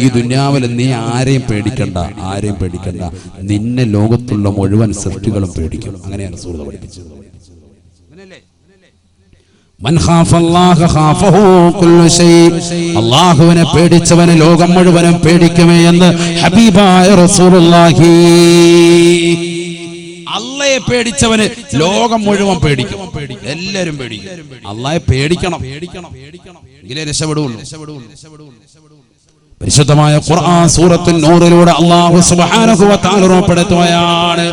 ഈ ദുന്യാവിൽ നീ ആരെയും പേടിക്കണ്ട ആരെയും പേടിക്കണ്ട. നിന്നെ ലോകത്തുള്ള മുഴുവൻ സൃഷ്ടികളും പേടിക്കും. അങ്ങനെയാണ് സുഹൃത്ത് പഠിപ്പിച്ചത്. അല്ലാഹുവിനെ പേടിച്ചവന് ലോകം മുഴുവനും പേടിക്കുമേ എന്ന് ഹബീബായ റസൂലുള്ളാഹി. അള്ളയെ പേടിച്ചവന് ലോകം മുഴുവൻ പേടിക്കും. എല്ലാരും പേടിക്കും. അള്ളയെ പേടിക്കണം പേടിക്കണം പേടിക്കണം. എങ്കിലേ രക്ഷപ്പെടുള്ളൂ. പരിശുദ്ധമായ ഖുർആൻ സൂറത്തുൻ നൂറിലൂടെ അല്ലാഹു സുബ്ഹാനഹു വ തആല ഉറപ്പെടുത്തുകയാണ്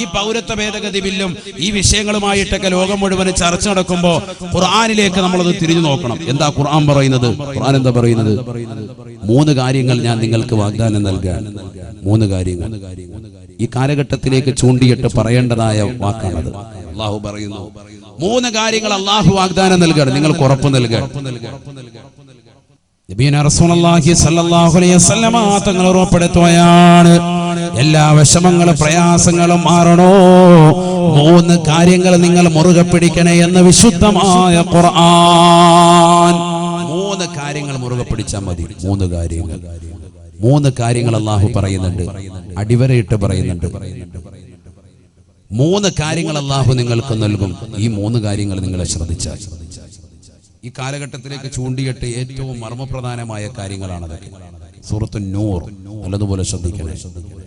ഈ പൗരത്വ ഭേദഗതി ബില്ലും ഈ വിഷയങ്ങളുമായിട്ടൊക്കെ ലോകം മുഴുവൻ ചർച്ച നടക്കുമ്പോൾ ഖുർആനിലേക്ക് നമ്മളത് തിരിഞ്ഞു നോക്കണം. എന്താ ഖുർആൻ പറയുന്നത്? ഖുർആൻ എന്താ പറയുന്നത്? മൂന്ന് കാര്യങ്ങൾ ഞാൻ നിങ്ങൾക്ക് വാഗ്ദാനം നൽകാൻ. മൂന്ന് കാര്യങ്ങൾ. ഈ കാലഘട്ടത്തിലേക്ക് ചൂണ്ടിയിട്ട് പറയേണ്ടതായ വാക്കാണത്. അള്ളാഹു പറയുന്നു. മൂന്ന് കാര്യങ്ങൾ അള്ളാഹു വാഗ്ദാനം നൽകുകയാണ് നിങ്ങൾക്ക് ഉറപ്പ് നൽകുക നബീന റസൂലുള്ളാഹി സ്വല്ലല്ലാഹു അലൈഹി വസല്ലമ ഉറപ്പെടുത്തുകയാണ്. എല്ലാ വിഷമങ്ങളും പ്രയാസങ്ങളും മാറണോ? മൂന്ന് കാര്യങ്ങൾ നിങ്ങൾ മുറുകെ പിടിക്കണേ എന്ന് വിശുദ്ധമായ ഖുർആൻ. മൂന്ന് കാര്യങ്ങൾ മുറുകെ പിടിച്ചാൽ മതി. മൂന്ന് കാര്യങ്ങൾ. മൂന്ന് കാര്യങ്ങൾ അള്ളാഹു പറയുന്നുണ്ട്. അടിവരയിട്ട് പറയുന്നുണ്ട്. മൂന്ന് കാര്യങ്ങൾ അള്ളാഹു നിങ്ങൾക്ക് നൽകും. ഈ മൂന്ന് കാര്യങ്ങൾ നിങ്ങളെ ശ്രദ്ധിച്ചാൽ ഈ കാലഘട്ടത്തിലേക്ക് ചൂണ്ടിയിട്ട് ഏറ്റവും മർമ്മപ്രധാനമായ കാര്യങ്ങളാണ് അതൊക്കെ. സൂറത്ത് നൂർ നല്ലതുപോലെ ശ്രദ്ധിക്കണേ. ശ്രദ്ധിക്കണേ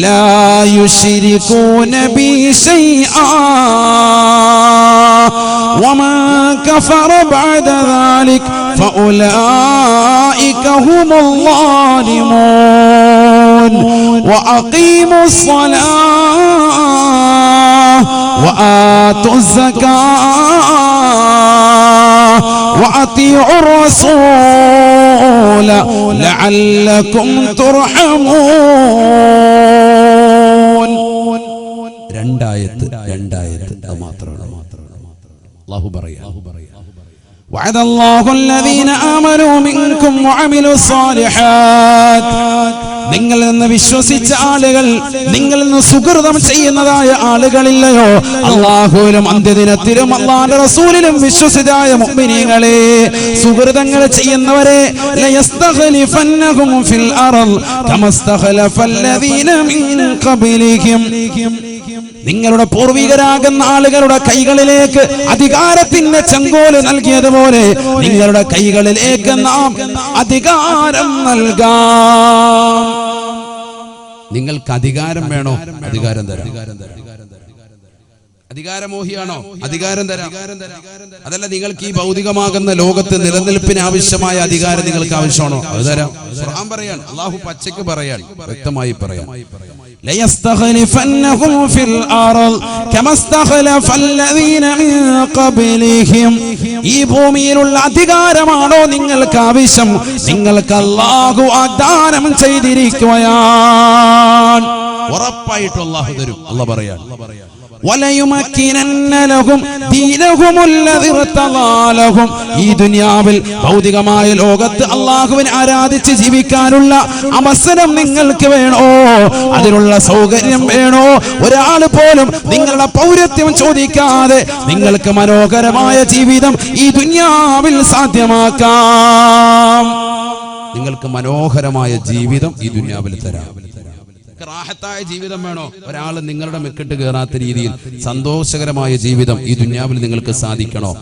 لا يشركون بي شيئا. ومن كفر بعد ذلك فأولئك هم الظالمون. وأقيموا الصلاة وآتوا الزكاة. وأطيعوا الرسول لعلكم ترحمون രണ്ടായത്ത് രണ്ടായത്ത് അത് മാത്രമാണ് അള്ളാഹു പറയാ وعد الله الذين آمنوا منكم وعملوا الصالحات നിങ്ങളിൽ നിന്ന് വിശ്വസിച്ച ആളുകൾ നിങ്ങളിൽ നിന്ന് സുഹൃതം ചെയ്യുന്നതായ ആളുകളില്ലയോ അള്ളാഹുവിലും അന്ത്യദിനത്തിലും അള്ളാന്റെ റസൂലിലും വിശ്വസിതായ മുഅ്മിനീങ്ങളെ സുഹൃതങ്ങൾ ചെയ്യുന്നവരെ ലയസ്തഖലിഫന്നഹും ഫിൽ അർള് കമസ്തഖലഫല്ലദീന മിൻ ഖബലിഹിം നിങ്ങളുടെ പൂർവികരാകുന്ന ആളുകളുടെ കൈകളിലേക്ക് അധികാരത്തിന്റെ ചെങ്കോൽ നൽകിയതുപോലെ നിങ്ങളുടെ കൈകളിലേക്ക് നാം അധികാരം നൽകാം. നിങ്ങൾക്ക് അധികാരം വേണോ? അധികാരം തരാം. അധികാരമോഹിയാണോ? അധികാരം തരാം. അതല്ല നിങ്ങൾക്ക് ഈ ഭൗതികമാകുന്ന ലോകത്ത് നിലനിൽപ്പിന് ആവശ്യമായ അധികാരം നിങ്ങൾക്ക് ആവശ്യമാണോ? അത് തരാം. പറയാണ് അള്ളാഹു പച്ചയ്ക്ക് പറയാൻ വ്യക്തമായി പറയാം ليستخلفنهم في الأرض كما استخلف الذين من قبلهم ഈ ഭൂമിയിലുള്ള അധികാരമാണോ നിങ്ങൾക്ക് ആവശ്യം നിങ്ങൾക്ക് അള്ളാഹു വാഗ്ദാനം ചെയ്തിരിക്കുകയാണ് ഉറപ്പായിട്ടും അള്ളാഹു തരും അല്ല പറയാൻ ഈ ദുനിയാവിൽ ഭൗതികമായ ലോകത്ത് അള്ളാഹുവിനെ ആരാധിച്ച് ജീവിക്കാനുള്ള അവസരം നിങ്ങൾക്ക് വേണോ? അതിനുള്ള സൗകര്യം വേണോ? ഒരാൾ പോലും നിങ്ങളുടെ പൗരത്വം ചോദിക്കാതെ നിങ്ങൾക്ക് മനോഹരമായ ജീവിതം ഈ ദുനിയാവിൽ സാധ്യമാക്കാം. നിങ്ങൾക്ക് മനോഹരമായ ജീവിതം ഈ ദുനിയാവിൽ തരാം. റാഹത്തായ ജീവിതം വേണോ? ഒരാൾ നിങ്ങളുടെ മെക്കിട്ട് കയറാത്ത രീതിയിൽ സന്തോഷകരമായ ജീവിതം ഈ ദുന്യാവിൽ നിങ്ങൾക്ക് സാധിക്കണോ?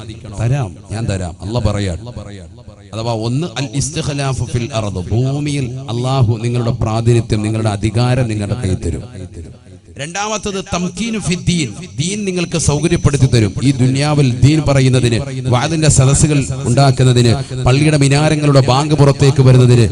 തരാം ഞാൻ തരാം. അല്ല പറയാ അഥവാ ഒന്ന് അൽ ഫിൽ ഭൂമിയിൽ അള്ളാഹു നിങ്ങളുടെ പ്രാതിനിധ്യം നിങ്ങളുടെ അധികാരം നിങ്ങളുടെ കൈ തരും. രണ്ടാമത്തത് തംകീനു ഫിദ്ദീൻ ദീൻ. നിങ്ങൾക്ക് സൗകര്യപ്പെടുത്തി തരും. ഈ ദുനിയാവിൽ ദീൻ പറയുന്നതിന് വാദിന്റെ സദസ്സുകൾ ഉണ്ടാക്കുന്നതിന് പള്ളിയുടെ മിനാരങ്ങളുടെ ബാങ്ക് പുറത്തേക്ക് വരുന്നതിന്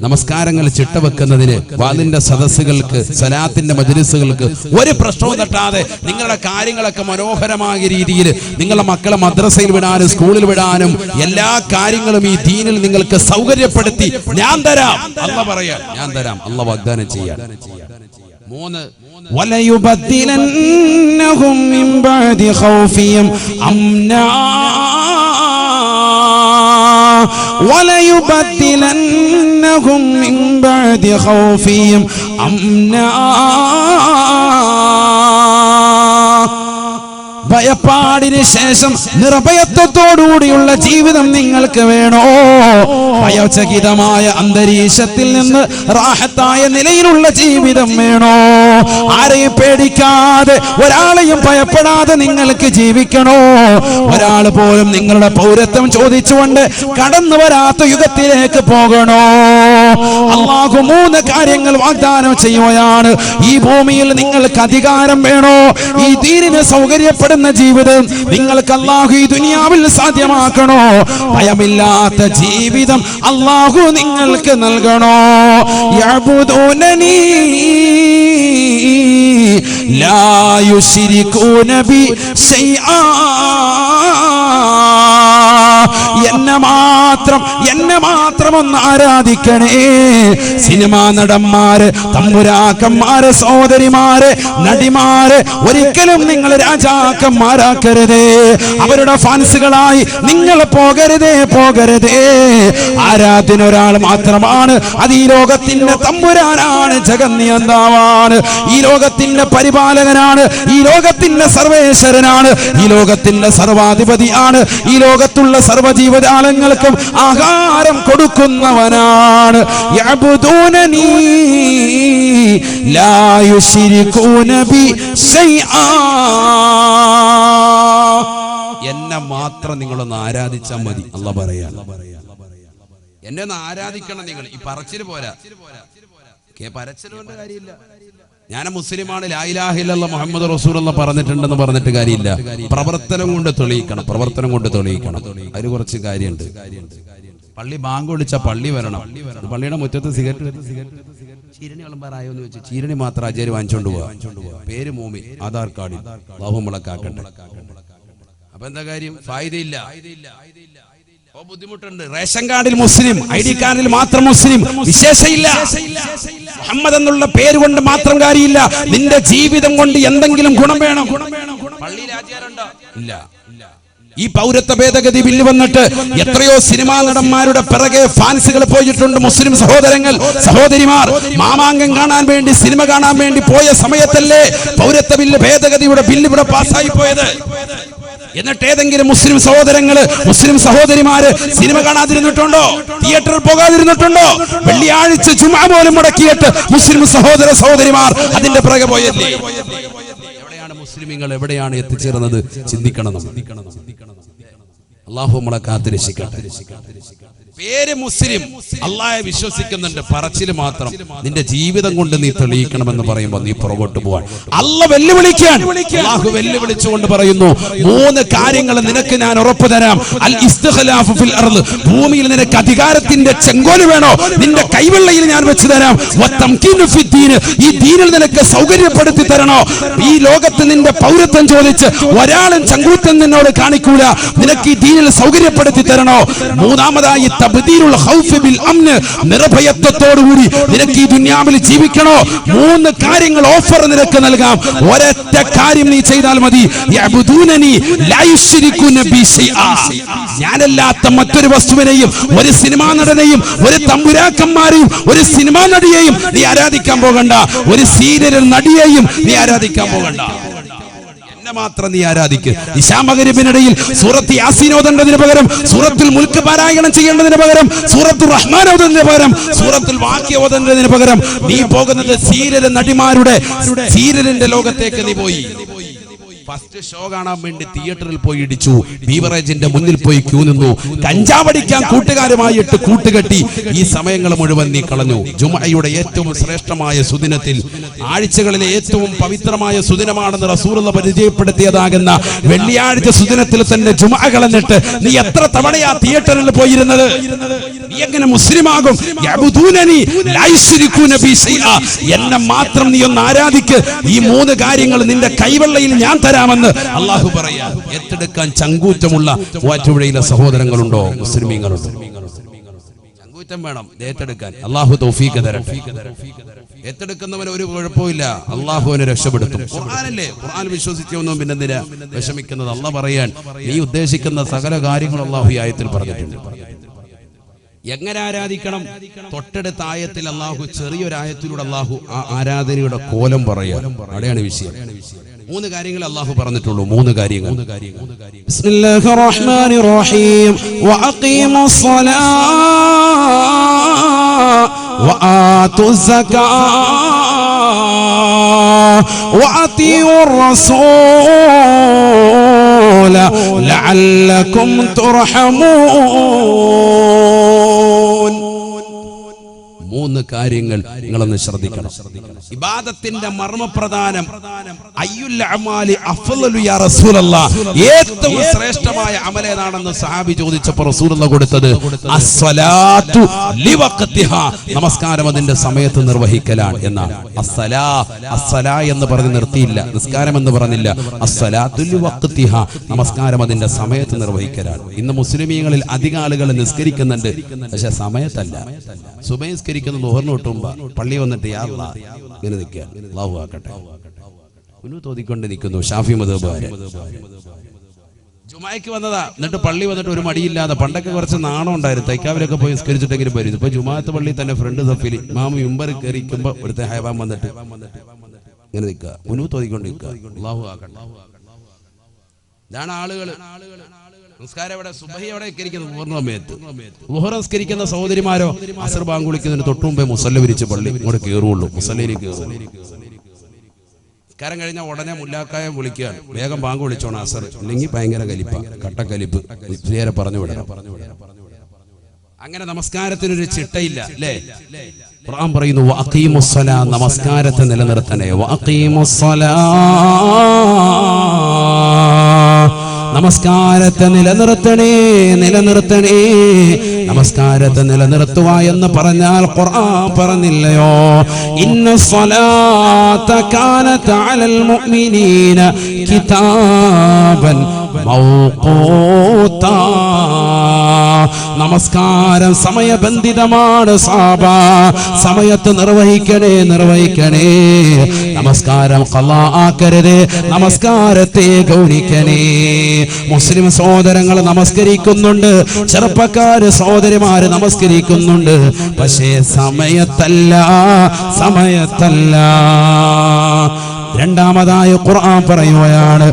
നമസ്കാരങ്ങൾ ചിട്ടവെക്കുന്നതിന് വാദിന്റെ സദസ്സുകൾക്ക് സലാത്തിന്റെ മജലിസുകൾക്ക് ഒരു പ്രശ്നവും തട്ടാതെ നിങ്ങളുടെ കാര്യങ്ങളൊക്കെ മനോഹരമായ രീതിയിൽ നിങ്ങളുടെ മക്കളെ മദ്രസയിൽ വിടാനും സ്കൂളിൽ വിടാനും എല്ലാ കാര്യങ്ങളും ഈ ദീനിൽ നിങ്ങൾക്ക് സൗകര്യപ്പെടുത്തി. ഞാൻ തരാം. അല്ല പറയാം. ഞാൻ തരാം. അല്ല വാഗ്ദാനം ചെയ്യാൻ. മൂന്ന് وليبدلنهم من بعد خوفهم أمنا وليبدلنهم من بعد خوفهم أمنا ഭയപ്പാടിന് ശേഷം നിർഭയത്വത്തോടുകൂടിയുള്ള ജീവിതം നിങ്ങൾക്ക് വേണോ? ഭയചകിതമായ അന്തരീക്ഷത്തിൽ നിന്ന് റാഹത്തായ നിലയിലുള്ള ജീവിതം വേണോ? ആരെയും പേടിക്കാതെ ഒരാളെയും ഭയപ്പെടാതെ നിങ്ങൾക്ക് ജീവിക്കണോ? ഒരാൾ പോലും നിങ്ങളുടെ പൗരത്വം ചോദിച്ചുകൊണ്ട് കടന്നു വരാത്ത യുഗത്തിലേക്ക് പോകണോ? അള്ളാഹു മൂന്ന് കാര്യങ്ങൾ വാഗ്ദാനം ചെയ്യുകയാണ്. ഈ ഭൂമിയിൽ നിങ്ങൾക്ക് അധികാരം വേണോ? ഈ ദീനിന് സൗകര്യപ്പെടുന്ന ജീവിതം നിങ്ങൾക്ക് അള്ളാഹു ഈ ദുനിയാവിൽ സാധ്യമാക്കണോ? ഭയമില്ലാത്ത ജീവിതം അള്ളാഹു നിങ്ങൾക്ക് നൽകണോ? യുശ്രികൂന ബി ശൈആ എന്നെ മാത്രം എന്നെ മാത്രം ഒന്ന് ആരാധിക്കണേ. സിനിമാ നടന്മാര് തമ്പുരാക്കന്മാര് സഹോദരിമാര് നടിമാര് ഒരിക്കലും നിങ്ങൾ രാജാക്കന്മാരാക്കരുതേ. അവരുടെ ഫാൻസുകളായി നിങ്ങൾ പോകരുതേ പോകരുതേ. ആരാധന ഒരാൾ മാത്രമാണ് അത് ഈ ലോകത്തിന്റെ തമ്പുരാനാണ് ജഗന്നിയന്താവാണ്. ഈ ലോകത്തിന്റെ പരിപാലകനാണ് ഈ ലോകത്തിന്റെ സർവേശ്വരനാണ് ഈ ലോകത്തിന്റെ സർവാധിപതിയാണ് ഈ ലോകത്തുള്ള സർവജീവജാലങ്ങൾക്കും ആഹാരം കൊടുക്കുന്നവനാണ്. എന്നെ മാത്രം നിങ്ങളൊന്ന് ആരാധിച്ചാൽ മതി. അല്ല പറയാ. എന്നെ ഒന്ന് ആരാധിക്കണം നിങ്ങൾ. ഈ പറച്ചിൽ പോരാ. കേ പരച്ചിൽ കൊണ്ട് കാര്യമില്ല. ഞാൻ മുസ്ലിമാണ്. ലായിലാഹില്ല മുഹമ്മദ് എന്ന് പറഞ്ഞിട്ടുണ്ടെന്ന് പറഞ്ഞിട്ട് കാര്യമില്ല. പ്രവർത്തനം കൊണ്ട് തെളിയിക്കണം. പ്രവർത്തനം കൊണ്ട് തെളിയിക്കണം. അതിന് കുറച്ച് കാര്യമുണ്ട്. പള്ളി ബാങ്ക് വിളിച്ച പള്ളി വരണം. പള്ളിയുടെ മുറ്റത്ത് സിഗരറ്റ് ചീരണി വിളമ്പാറായോ എന്ന് വെച്ച് ചീരണി മാത്രം ആചാര്യ വാങ്ങിച്ചോണ്ട് പോവാ. പേര് മോമി. ആധാർ കാർഡിൽ ബാഹുമുളക്കാക്കട്ടെ അപ്പൊ എന്താ കാര്യം? ഫായിദയില്ല. ഓ ബുദ്ധിമുട്ടുണ്ട്. റേഷൻ കാർഡിൽ മുസ്ലിം ഐ ഡി കാർഡിൽ മാത്രം മുസ്ലിം വിശേഷയില്ല. മുഹമ്മദ് എന്നുള്ള പേര് കൊണ്ട് മാത്രം കാര്യമില്ല. നിന്റെ ജീവിതം കൊണ്ട് എന്തെങ്കിലും ഗുണം വേണം. ആചാരമുണ്ടോ ഇല്ല. ഈ പൗരത്വ ഭേദഗതി ബില്ല് വന്നിട്ട് എത്രയോ സിനിമാ നടന്മാരുടെ പിറകെ ഫാൻസുകൾ പോയിട്ടുണ്ട്. മുസ്ലിം സഹോദരങ്ങൾ സഹോദരിമാർ മാമാങ്കം കാണാൻ വേണ്ടി സിനിമ കാണാൻ വേണ്ടി പോയ സമയത്തല്ലേ പൗരത്വ ബില്ല് ഭേദഗതിയുടെ ബില്ല് ഇവിടെ പാസ്സായി പോയത്? എന്നിട്ട് ഏതെങ്കിലും മുസ്ലിം സഹോദരങ്ങൾ മുസ്ലിം സഹോദരിമാര് സിനിമ കാണാതിരുന്നിട്ടുണ്ടോ? തിയേറ്ററിൽ പോകാതിരുന്നിട്ടുണ്ടോ? വെള്ളിയാഴ്ച ചുമ പോലും മുടക്കിയിട്ട് മുസ്ലിം സഹോദര സഹോദരിമാർ അതിന്റെ പിറകെ പോയല്ലേ? എവിടെയാണ് മുസ്ലിമീങ്ങൾ? എവിടെയാണ് എത്തിച്ചേർന്നത്? ചിന്തിക്കണം ചിന്തിക്കണം അള്ളാഹു നമ്മളെ കാത്തിരക്ഷിക്കട്ടെ. പേര് മുസ്ലിം. അള്ളാഹെ വിശ്വസിക്കുന്നുണ്ട്. പറച്ചിൽ മാത്രം. നിന്റെ ജീവിതം കൊണ്ട് നീ തെളിയിക്കണമെന്ന് പറയുമ്പോൾ നീ പുറകോട്ട് പോവാൻ. അല്ല വെല്ലുവിളിക്കാൻ. അള്ളാഹു വെല്ലുവിളിച്ചുകൊണ്ട് പറയുന്നു മൂന്ന് കാര്യങ്ങൾ നിനക്ക് ഞാൻ ഉറപ്പു തരാം. അൽ ഫിൽ അർൾ ഭൂമിയിൽ നിനക്ക് അധികാരത്തിന്റെ ചെങ്കോൽ വേണോ? നിന്റെ കൈവെള്ളയിൽ ഞാൻ വെച്ചു തരാം. ഈ ദീനിൽ നിനക്ക് സൗകര്യപ്പെടുത്തി തരണോ? ഈ ലോകത്ത് നിന്റെ പൗരത്വം ചോദിച്ച് ഒരാളും ചങ്കൂറ്റം നിന്നോട് കാണിക്കൂല. നിനക്ക് ഈ ദീനിൽ സൗകര്യപ്പെടുത്തി തരണോ? മൂന്നാമതായി നിർഭയത്വത്തോടുകൂടി നിനക്ക് ഈ ദുനിയാവിൽ ജീവിക്കണോ? മൂന്ന് കാര്യങ്ങൾ ഓഫർ നിനക്ക് നൽകാം. ഒരൊറ്റ കാര്യം നീ ചെയ്താൽ മതി. ഞാനല്ലാത്ത മറ്റൊരു വസ്തുവിനെയും ഒരു സിനിമാ നടനെയും ഒരു തമ്പുരാക്കന്മാരെയും ഒരു സിനിമാ നടിയെയും നീ ആരാധിക്കാൻ പോകണ്ട. ഒരു സീരിയൽ നടിയെയും നീ ആരാധിക്കാൻ പോകണ്ട. എന്നെ മാത്രം നീ ആരാധിക്ക്. ഇശാമകരിപ്പിനിടയിൽ സൂറത്ത് യാസീൻ ഓതേണ്ടതിന് പകരം സൂറത്തിൽ മുൽക്ക് പാരായണം ചെയ്യേണ്ടതിന് പകരം സൂറത്തുൽ റഹ്മാൻ ഓതുന്നതിന് പകരം സൂറത്തുൽ വാക്യ ഓതേണ്ടതിന് പകരം നീ പോകുന്നത് സീരൽ നടിമാരുടെ സീരലിന്റെ ലോകത്തേക്ക് നീ പോയി. ഫസ്റ്റ് ഷോ കാണാൻ വേണ്ടി തിയേറ്ററിൽ പോയി ഇടിച്ചു. ബീവറേജിന്റെ മുന്നിൽ പോയി ക്യൂ നിന്നു. കഞ്ചാവടിക്കാൻ കൂട്ടുകാരുമായിട്ട് കൂട്ടുകെട്ടി ഈ സമയങ്ങൾ മുഴുവൻ നീ കളഞ്ഞു. ജുമയുടെ ഏറ്റവും ശ്രേഷ്ഠമായ സുദിനത്തിൽ ആഴ്ചകളിലെ ഏറ്റവും പവിത്രമായ സുദിനമാണെന്ന് റസൂറുള്ള പരിചയപ്പെടുത്തിയതാകുന്ന വെള്ളിയാഴ്ച സുദിനത്തിൽ തന്നെ ജുമ കളഞ്ഞിട്ട് നീ എത്ര തവണയാ തിയേറ്ററിൽ പോയിരുന്നത്? നീ എങ്ങനെ മുസ്ലിമാകും. എന്നെ മാത്രം നീ ഒന്ന് ആരാധിക്ക്. ഈ മൂന്ന് കാര്യങ്ങൾ നിന്റെ കൈവെള്ളയിൽ ഞാൻ തരാമെന്ന് അള്ളാഹു പറയാ. ഏറ്റെടുക്കാൻ ചങ്കൂറ്റമുള്ള വാറ്റുപുഴയിലെ സഹോദരങ്ങളുണ്ടോ? മുസ്ലിമീങ്ങളുണ്ടോ? ചങ്കൂറ്റം വേണം. ഏറ്റെടുക്കാൻ. അള്ളാഹു തൗഫീഖ് തരട്ടെ. ഏറ്റെടുക്കുന്നവന് ഒരു കുഴപ്പമില്ല അള്ളാഹുവിനെ രക്ഷപ്പെടുത്തും. ഖുർആനല്ലേ? ഖുർആൻ വിശ്വസിച്ചൊന്നും പിന്നെ എന്തിനാ വിഷമിക്കുന്നത്. അല്ല പറയാൻ നീ ഉദ്ദേശിക്കുന്ന സകല കാര്യങ്ങളും അള്ളാഹു ആയത്തിൽ പറഞ്ഞിട്ടുണ്ട്. എങ്ങനെ ആരാധിക്കണം? തൊട്ടടുത്ത ആയത്തിൽ അള്ളാഹു ചെറിയൊരു ആയത്തിലൂടെ അള്ളാഹു ആ ആരാധനയുടെ കോലം പറയാ അവിടെയാണ് വിഷയം. മൂന്ന് കാര്യങ്ങൾ അള്ളാഹു പറഞ്ഞിട്ടുള്ളൂ മൂന്ന് കാര്യങ്ങൾ بسم الله الرحمن الرحيم وأقيموا الصلاة وآتوا الزكاة وأطيعوا الرسول لعلكم ترحمون മൂന്ന് കാര്യങ്ങൾ നിങ്ങളൊന്ന് ശ്രദ്ധിക്കണം. ഇബാദത്തിന്റെ മർമ്മപ്രധാനം ഏറ്റവും ശ്രേഷ്ഠമായ അമലേതാണെന്ന് സഹാബി ചോദിച്ചപ്പോൾ റസൂലുള്ള കൊടുത്തത് നമസ്കാരം അതിന്റെ സമയത്ത് നിർവഹിക്കലാണ് എന്നാണ്. അസ്സലാ അസ്സലാ എന്ന് പറഞ്ഞ് നിർത്തിയില്ല നിസ്കാരം എന്ന് പറഞ്ഞില്ല. നമസ്കാരം അതിന്റെ സമയത്ത് നിർവഹിക്കലാണ്. ഇന്ന് മുസ്ലിമീങ്ങളിൽ അധിക ആളുകൾ നിസ്കരിക്കുന്നുണ്ട്. പക്ഷെ സമയത്തല്ല. സുബഹിസ്കരിക്കുന്ന ലോഹറിന് കിട്ടുമ്പോ പള്ളി വന്നിട്ട് ഇങ്ങനെ നിൽക്കുക. ആക്കട്ടെ. ഉന്നു തോന്നിക്കൊണ്ട് നിൽക്കുന്നു ഷാഫി മതബാര് ജുമായ്ക്ക് വന്നതാ എന്നിട്ട് പള്ളി വന്നിട്ട് ഒരു മടിയില്ലാതെ പണ്ടൊക്കെ കുറച്ച് നാണം ഉണ്ടായിരുന്നു. തൈക്കാവിലൊക്കെ പോയി സ്കരിച്ചിട്ടെങ്കിലും വരും ഇപ്പൊ ജുമാത്ത് പള്ളി തന്നെ ഫ്രണ്ട് സഫിൽ മാമ മുമ്പർ കയറിക്കുമ്പോ ഇവിടുത്തെ ഹൈവാൻ വന്നിട്ട് ഇങ്ങനെ നിൽക്കുക. മുന്നൂ തോന്നിക്കൊണ്ട് നിൽക്കുക. ആക്കട്ടെ. ഇതാണ് ആളുകൾ. നമസ്കാരം. സുബഹി സഹോദരിമാരോ അസർ ബാങ്കുളിക്കുന്നതിന് തൊട്ടു മുമ്പേ മുസല്ല വിരിച്ച് പള്ളി ഇങ്ങോട്ട് കയറുള്ളൂ മുസല്ലയിൽ നിസ്കാരം കഴിഞ്ഞാൽ ഉടനെ മുല്ലാക്കായ വിളിക്കുകയാണ് വേഗം ബാങ്ക് വിളിച്ചോണം അസർ. ഇല്ലെങ്കിൽ ഭയങ്കര കലിപ്പ. കട്ടക്കലിപ്പ്. നേരെ പറഞ്ഞു വിടണം. അങ്ങനെ നമസ്കാരത്തിനൊരു ചിട്ടയില്ല അല്ലേ? ഖുർആൻ പറയുന്നു വഅഖീമുസ്സലാ നമസ്കാരത്തെ നിലനിർത്തണേ. വഅഖീമുസ്സലാ നമസ്കാരത്തെ നിലനിർത്തണേ നിലനിർത്തണേ. നമസ്കാരത്തെ നിലനിർത്തുക എന്ന് പറഞ്ഞാൽ ഖുർആൻ പറഞ്ഞില്ലയോ? ഇന്ന സ്വലാത്ത കാനത്ത് അലൽ മുഅ്മിനീന കിതാബൻ മൗഖൂത്താ നമസ്കാരം. സമയബന്ധിതമാണ് സാബ. സമയത്ത് നിർവഹിക്കണേ നിർവഹിക്കണേ. നമസ്കാരം ആക്കരുത് നമസ്കാരത്തെ ഗൗനിക്കണേ. മുസ്ലിം സഹോദരങ്ങൾ നമസ്കരിക്കുന്നുണ്ട്. ചെറുപ്പക്കാര് സഹോദരിമാര് നമസ്കരിക്കുന്നുണ്ട്. പക്ഷേ സമയത്തല്ല സമയത്തല്ല. രണ്ടാമതായ ഖുർആൻ പറയുകയാണ്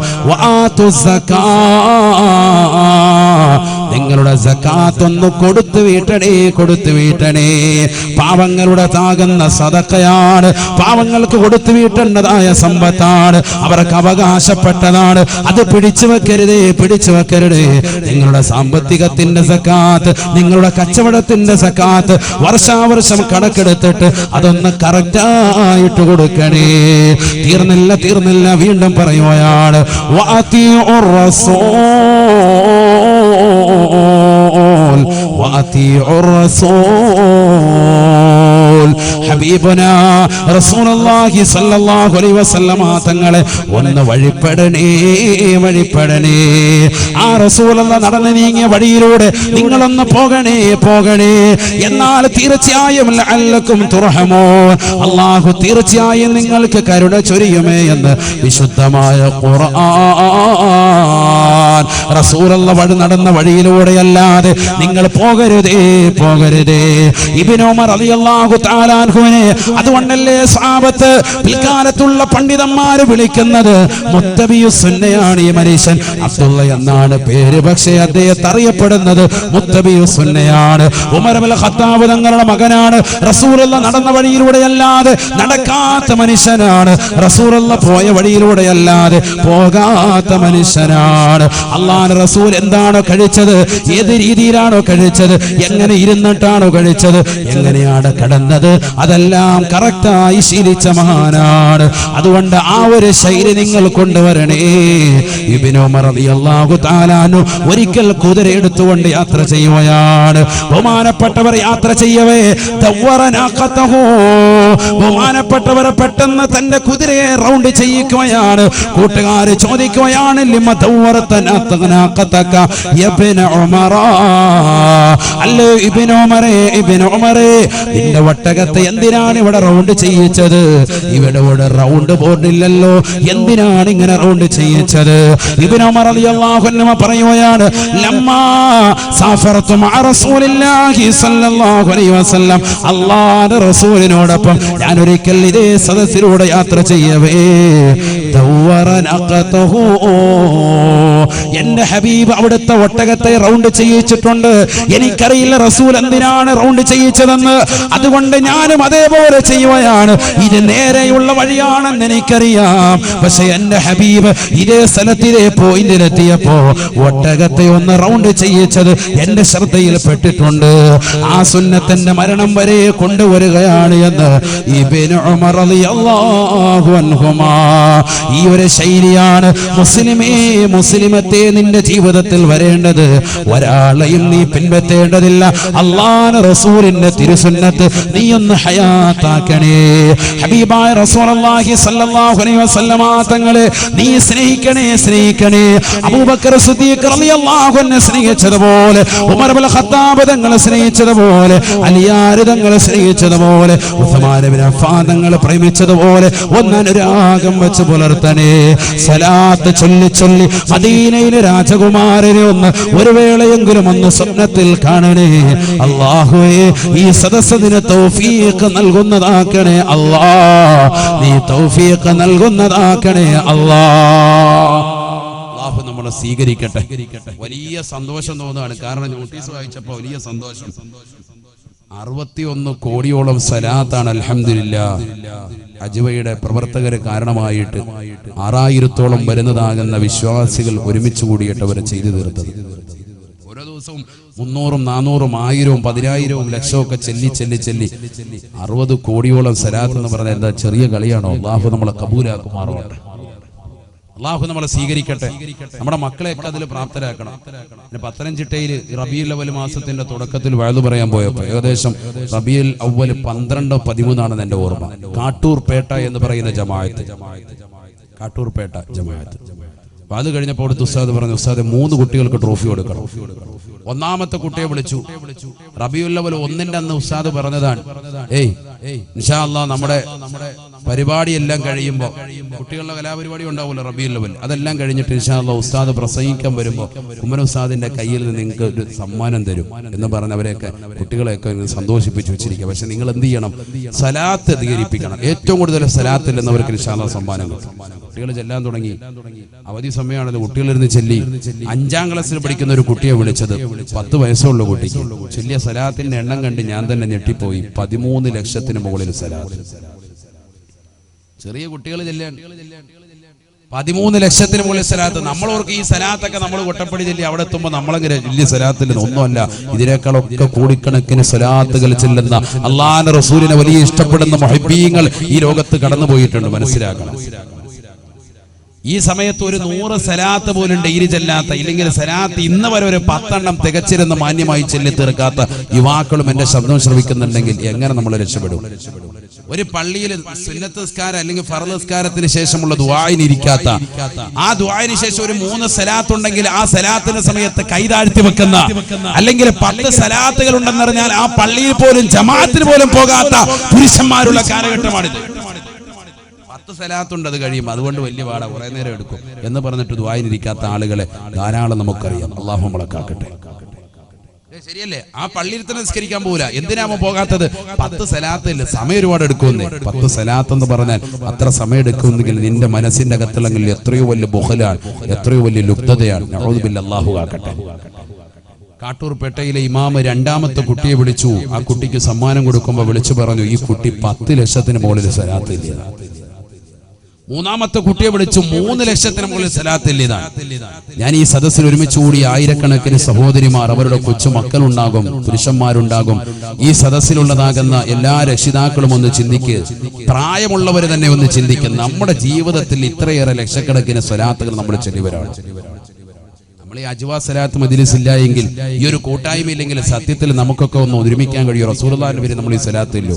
നിങ്ങളുടെ ഒന്ന് കൊടുത്തു വീട്ടണേ കൊടുത്തു വീട്ടണേ. പാവങ്ങളുടെ താകുന്ന സദഖയാണ് പാവങ്ങൾക്ക് കൊടുത്തു വീട്ടേണ്ടതായ സമ്പത്താണ് അവർക്ക് അവകാശപ്പെട്ടതാണ്. അത് പിടിച്ചു വെക്കരുതേ പിടിച്ചു വെക്കരുതേ. നിങ്ങളുടെ സാമ്പത്തികത്തിന്റെ സക്കാത്ത് നിങ്ങളുടെ കച്ചവടത്തിന്റെ സക്കാത്ത് വർഷാവർഷം കണക്കെടുത്തിട്ട് അതൊന്ന് കറക്റ്റായിട്ട് കൊടുക്കണേ. തീർന്നില്ല തീർന്നില്ല വീണ്ടും പറയുകയാണ് വാത്തി ഹബീബുന റസൂലുള്ളാഹി സല്ലല്ലാഹു അലൈഹി വസല്ലമ തങ്ങളെ ഒന്ന് വഴിപ്പെടണേ വഴിപ്പെടണേ. ആ റസൂലുള്ള നടന്നു നീങ്ങിയ വഴിയിലൂടെ നിങ്ങളൊന്ന് പോകണേ പോകണേ. എന്നാൽ തീർച്ചയായും ലഅല്ലക്കും തുർഹമോ. അല്ലാഹു തീർച്ചയായും നിങ്ങൾക്ക് കരുണ ചൊരിയുമേ എന്ന് വിശുദ്ധമായ ഖുർആൻ റസൂലുള്ള വഴി നടന്ന വഴിയിലൂടെ അല്ലാതെ നിങ്ങൾ പോകരുതേ പോകരുതേ. ഉമർ റളിയല്ലാഹു തആല അൻഹുവിനെ അതുകൊണ്ടല്ലേ സാപത്ത് പിൽക്കാലത്തുള്ള പണ്ഡിതന്മാര് വിളിക്കുന്നത്? മുത്തബിയു സുന്നയാണ് ഈ മനുഷ്യൻ. അബ്ദുള്ള എന്നാണ് പേര്. പക്ഷേ അദ്ദേഹത്തെ അറിയപ്പെടുന്നത് മുത്തബിയു സുന്നയാണ് ഉമരമൽ ഖത്താബ് തങ്ങളുടെ മകനാണ്. റസൂലുള്ള നടന്ന വഴിയിലൂടെ അല്ലാതെ നടക്കാത്ത മനുഷ്യനാണ്. റസൂലുള്ള പോയ വഴിയിലൂടെ അല്ലാതെ പോകാത്ത മനുഷ്യനാണ്. അള്ളാൻ റസൂൽ എന്താണോ കഴിച്ചത്? ഏത് രീതിയിലാണോ കഴിച്ചത്? എങ്ങനെ ഇരുന്നിട്ടാണോ കഴിച്ചത്? എങ്ങനെയാണ് കടന്നത്? അതെല്ലാം കറക്റ്റായി ശീലിച്ച മഹാനാണ്. അതുകൊണ്ട് ആ ഒരു ശൈലി നിങ്ങൾ കൊണ്ടുവരണേ. ഇബിനു റളിയല്ലാഹു തആലാനു ഒരിക്കൽ കുതിര എടുത്തുകൊണ്ട് യാത്ര ചെയ്യുകയാണ്. ബഹുമാനപ്പെട്ടവർ യാത്ര ചെയ്യവേ. ദവ്വറനാഖതഹു. ബഹുമാനപ്പെട്ടവർ പെട്ടെന്ന് തന്റെ കുതിരയെ റൗണ്ട് ചെയ്യിക്കുകയാണ് കൂട്ടുകാർ ചോദിക്കുകയാണ് അല്ലേ ഇബിനോമറേ ഇബിനോമറേ നിന്റെ ഒട്ടകത്തെ എന്തിനാണ് ഇവിടെ റൗണ്ട് ചെയ്യിച്ചത്? ഇവിടെ ഇവിടെ റൗണ്ട് ബോർഡില്ലല്ലോ എന്തിനാണ് ഇങ്ങനെ റൗണ്ട് ചെയ്യിച്ചത്? ഇബ്നു ഉമർ റളിയല്ലാഹു അൻഹു പറയുകയാണ് ലമ്മാ സാഫറത്തു മഅ റസൂലില്ലാഹി സ്വല്ലല്ലാഹു അലൈഹി വസല്ലം. അല്ലാഹുവിന്റെ റസൂലിനോടൊപ്പം ഞാൻ ഒരിക്കൽ ഇതേ സദസ്സിലൂടെ യാത്ര ചെയ്യവേ. ദവ്വറനഖതഹു. എന്റെ ഹബീബ് അവിടുത്തെ ഒട്ടകത്തെ റൗണ്ട് ചെയ്യിച്ചിട്ടുണ്ട്. എനിക്കറിയില്ല റസൂൽ എന്തിനാണ് റൗണ്ട് ചെയ്യിച്ചതെന്ന്. അതുകൊണ്ട് ഞാനും അതേപോലെ ചെയ്യുകയാണ്. ഇത് നേരെയുള്ള വഴിയാണെന്ന് എനിക്കറിയാം. പക്ഷെ എന്റെ ഹബീബ് ഇതേ സ്ഥലത്ത് ഇതേ പോയിന്റിലെത്തിയപ്പോ ഒട്ടകത്തെ ഒന്ന് റൗണ്ട് ചെയ്യിച്ചത് എന്റെ ശ്രദ്ധയിൽ പെട്ടിട്ടുണ്ട്. ആ സുന്നത്തിന്റെ മരണം വരെ കൊണ്ടുവരികയാണ് എന്ന് ഈ ഒരു ശൈലിയാണ് മുസ്ലിമേ മുസ്ലിമത്തെ നിന്റെ ജീവിതത്തിൽ വരേണ്ടത് ഒരാളെയും നീ പിൻപറ്റേണ്ടതില്ല. അള്ളാഹ് റസൂലിന്റെ തിരുസുന്നത്ത് നീ ഒന്ന് ഹയാത്താക്കണേ. ഹബീബായ അലൈഹി വസല്ലമ തങ്ങളെ നീ സ്നേഹിക്കണേ സ്നേഹിക്കണേ. അബൂബക്കർ സിദ്ദീഖ് റളിയല്ലാഹു അൻഹു സ്നേഹിച്ചതുപോലെ ഉമർ ഇബ്നുൽ ഖത്താബ് തങ്ങളെ സ്നേഹിച്ചതുപോലെ അലിയാർ തങ്ങളെ സ്നേഹിച്ചതുപോലെ ഉസ്മാൻ ഇബ്നു അഫ്ഫാൻ തങ്ങളെ പ്രേമിച്ചതുപോലെ ഒന്നനുരാഗം വെച്ച് പുലർത്തണേ. സലാത്ത് ചൊല്ലി ചൊല്ലി മദീനയിലെ രാജകുമാരനെ ഒന്ന് ഒരു വേളയെങ്കിലും ഒന്ന് സ്വപ്നത്തിൽ കാണണേ. അള്ളാഹുവേ ഈ സദസ്സിന് തൗഫീഖ് നൽകുന്നതാക്കണേ അല്ലാ നീ തൗഫീഖ് നൽകുന്നതാക്കണേ അള്ളാഹു നമ്മളെ സ്വീകരിക്കട്ടെ. വലിയ സന്തോഷം തോന്നുകയാണ്. കാരണം നോട്ടീസ് വായിച്ചപ്പോ വലിയ സന്തോഷം. അറുപത്തിയൊന്ന് കോടിയോളം സലാത്താണ് അലഹമില്ല അജുവയുടെ പ്രവർത്തകര് കാരണമായിട്ട് ആറായിരത്തോളം വരുന്നതാകുന്ന വിശ്വാസികൾ ഒരുമിച്ച് കൂടിയിട്ട് അവർ ചെയ്തു തീർത്തത്. ഓരോ ദിവസവും മുന്നൂറും നാനൂറും ആയിരവും പതിനായിരവും ലക്ഷവും ഒക്കെ ചെല്ലി ചെല്ലി ചെല്ലി. അറുപത് കോടിയോളം സലാത്ത് എന്ന് പറഞ്ഞാൽ എന്താ ചെറിയ കളിയാണോ? അള്ളാഹു നമ്മളെ കബൂലാക്കുമാറുണ്ട് അള്ളാഹു നമ്മളെ സ്വീകരിക്കട്ടെ. നമ്മുടെ മക്കളെയൊക്കെ അതിൽ പ്രാപ്തരാക്കണം. പിന്നെ പത്തനംതിട്ടയിൽ അവൽ മാസത്തിന്റെ തുടക്കത്തിൽ വഴുതു പറയാൻ പോയപ്പോൾ ഏകദേശം റബിയുൽ അവൽ പന്ത്രണ്ട് പതിമൂന്നാണ് എന്റെ ഓർമ്മ. കാട്ടൂർ പേട്ട എന്ന് പറയുന്ന ജമായത്ത് കാട്ടൂർ പേട്ട ജമാഅത്ത്. അപ്പൊ അത് കഴിഞ്ഞപ്പോൾ ഉസ്താദ് പറഞ്ഞു ഉസ്താദ് മൂന്ന് കുട്ടികൾക്ക് ട്രോഫി കൊടുക്കണം. ഒന്നാമത്തെ കുട്ടിയെ വിളിച്ചു. റബിയുല്ലവൽ ഒന്നിന്റെ അന്ന് ഉസ്താദ് പറഞ്ഞതാണ് ഏയ് ഇൻഷാ അല്ലാ നമ്മുടെ പരിപാടി എല്ലാം കഴിയുമ്പോൾ കുട്ടികളുടെ കലാപരിപാടി ഉണ്ടാവുമല്ലോ ലെവൽ അതെല്ലാം കഴിഞ്ഞിട്ട് ഇൻഷാല്ല ഉസ്താദ് പ്രസംഗിക്കാൻ വരുമ്പോ ഉമ്മൻ ഉസ്താദിന്റെ കയ്യിൽ നിന്ന് നിങ്ങൾക്ക് ഒരു സമ്മാനം തരും എന്ന് പറഞ്ഞ് അവരെയൊക്കെ കുട്ടികളെയൊക്കെ സന്തോഷിപ്പിച്ചു വെച്ചിരിക്കുക. പക്ഷെ നിങ്ങൾ എന്ത് ചെയ്യണം? സലാത്ത് അധികരിപ്പിക്കണം. ഏറ്റവും കൂടുതൽ സലാത്തിൽ എന്നവർക്ക് ഇൻഷാ അല്ലാ സമ്മാനം കിട്ടും. കുട്ടികൾ ചെല്ലാൻ തുടങ്ങി. അവധി സമയമാണല്ലോ. കുട്ടികളിരുന്ന് ചെല്ലി. അഞ്ചാം ക്ലാസ്സിൽ പഠിക്കുന്ന ഒരു കുട്ടിയെ വിളിച്ചത് പത്ത് വയസ്സുള്ള കുട്ടിക്ക്. ചെല്ലിയ സലാത്തിന്റെ എണ്ണം കണ്ട് ഞാൻ തന്നെ ഞെട്ടിപ്പോയി. പതിമൂന്ന് ലക്ഷത്തിന് മുകളിൽ സലാത്ത്. ചെറിയ കുട്ടികൾ ചെല്ലാൻ പതിമൂന്ന് ലക്ഷത്തിന് മുകളിൽ സലാത്ത്. നമ്മളവർക്ക് ഈ സലാത്തൊക്കെ നമ്മൾ കൊട്ടപ്പടി ചെല്ലി അവിടെ എത്തുമ്പോൾ നമ്മളങ്ങനെ വലിയ സലാത്തിൽ ഒന്നുമല്ല. ഇതിനേക്കാളൊക്കെ കോടിക്കണക്കിന് സലാത്തുകൾ ചെല്ലുന്ന അള്ളാഹ് റസൂലിനെ വലിയ ഇഷ്ടപ്പെടുന്ന മൊഹബീങ്ങൾ ഈ ലോകത്ത് കടന്നുപോയിട്ടുണ്ട്. മനസ്സിലാക്കണം. ഈ സമയത്ത് ഒരു നൂറ് സലാത്ത് പോലും ഡെയിലി ചെല്ലാത്ത ഇല്ലെങ്കിൽ സലാത്ത് ഇന്ന് വരെ ഒരു പത്തെണ്ണം തികച്ചിരുന്ന് മാന്യമായി ചെല്ലി തീർക്കാത്ത യുവാക്കളും എന്റെ ശബ്ദം ശ്രമിക്കുന്നുണ്ടെങ്കിൽ എങ്ങനെ നമ്മൾ രക്ഷപ്പെടും? ഒരു പള്ളിയിൽ സുന്നത്ത് നിസ്കാരം അല്ലെങ്കിൽ ഫറദ് നിസ്കാരത്തിന് ശേഷമുള്ള ദുആയിന് ഇരിക്കാത്ത ആ ദുവായിന് ശേഷം ഒരു മൂന്ന് സലാത്ത് ഉണ്ടെങ്കിൽ ആ സലാത്തിന്റെ സമയത്ത് കൈതാഴ്ത്തി വെക്കുന്ന അല്ലെങ്കിൽ പത്ത് സലാത്തുകൾ ഉണ്ടെന്നറിഞ്ഞാൽ ആ പള്ളിയിൽ പോലും ജമാഅത്തിന് പോലും പോകാത്ത പുരുഷന്മാരുള്ള കാലഘട്ടമാണിത്. പത്ത് സലാത്തുണ്ട് അത് കഴിയും. അതുകൊണ്ട് വലിയ പാടാ കുറെ നേരം എടുക്കും. എന്ന് പറഞ്ഞിട്ട് ദ്വായനിരിക്കാത്ത ആളുകളെ ധാരാളം നമുക്കറിയാം. അള്ളാഹു നമ്മളെ കാക്കട്ടെ. ശരിയല്ലേ? ആ പള്ളിയിൽ തന്നെ നിസ്കരിക്കാൻ പോകില്ല എന്തിനാ അവൻ പോകാത്തത്? പത്ത് സലാത്തില്ല? സമയം ഒരുപാട് എടുക്കുമെന്ന്. പത്ത് സലാത്ത് എന്ന് പറഞ്ഞാൽ അത്ര സമയം എടുക്കുമെന്നെങ്കിൽ നിന്റെ മനസ്സിന്റെ അകത്തുള്ളെങ്കിൽ എത്രയോ വലിയ ബുഹലാണ് എത്രയോ വലിയ ലുപ്തതയാണ്. അള്ളാഹു കാക്കട്ടെ. കാട്ടൂർ പേട്ടയിലെ ഇമാമ് രണ്ടാമത്തെ കുട്ടിയെ വിളിച്ചു. ആ കുട്ടിക്ക് സമ്മാനം കൊടുക്കുമ്പോൾ വിളിച്ചു പറഞ്ഞു ഈ കുട്ടി പത്ത് ലക്ഷത്തിന് മുകളിൽ സലാത്തില്ല മൂന്നാമത്തെ കുട്ടിയെ വിളിച്ചു മൂന്ന് ലക്ഷത്തിന് മുകളിൽ സലാത്തില്ല ഞാൻ ഈ സദസ്സിൽ ഒരുമിച്ച് കൂടി ആയിരക്കണക്കിന് സഹോദരിമാർ അവരുടെ കൊച്ചു മക്കളുണ്ടാകും പുരുഷന്മാരുണ്ടാകും. ഈ സദസ്സിലുള്ളതാകുന്ന എല്ലാ രക്ഷിതാക്കളും ഒന്ന് ചിന്തിക്ക്. പ്രായമുള്ളവർ തന്നെ ഒന്ന് ചിന്തിക്ക്. നമ്മുടെ ജീവിതത്തിൽ ഇത്രയേറെ ലക്ഷക്കണക്കിന് സലാത്തുകൾ നമ്മൾ ചെല്ലിവരാണ് നമ്മൾ ഈ അജ്വാ സലാത്ത് മജിലിസ് ഇല്ല എങ്കിൽ ഈ ഒരു കൂട്ടായ്മ ഇല്ലെങ്കിൽ സത്യത്തിൽ നമുക്കൊക്കെ ഒന്ന് ഒരുമിക്കാൻ കഴിയും. റസൂർദാൻ പേര് നമ്മൾ ഈ സലാത്ത് ഇല്ലോ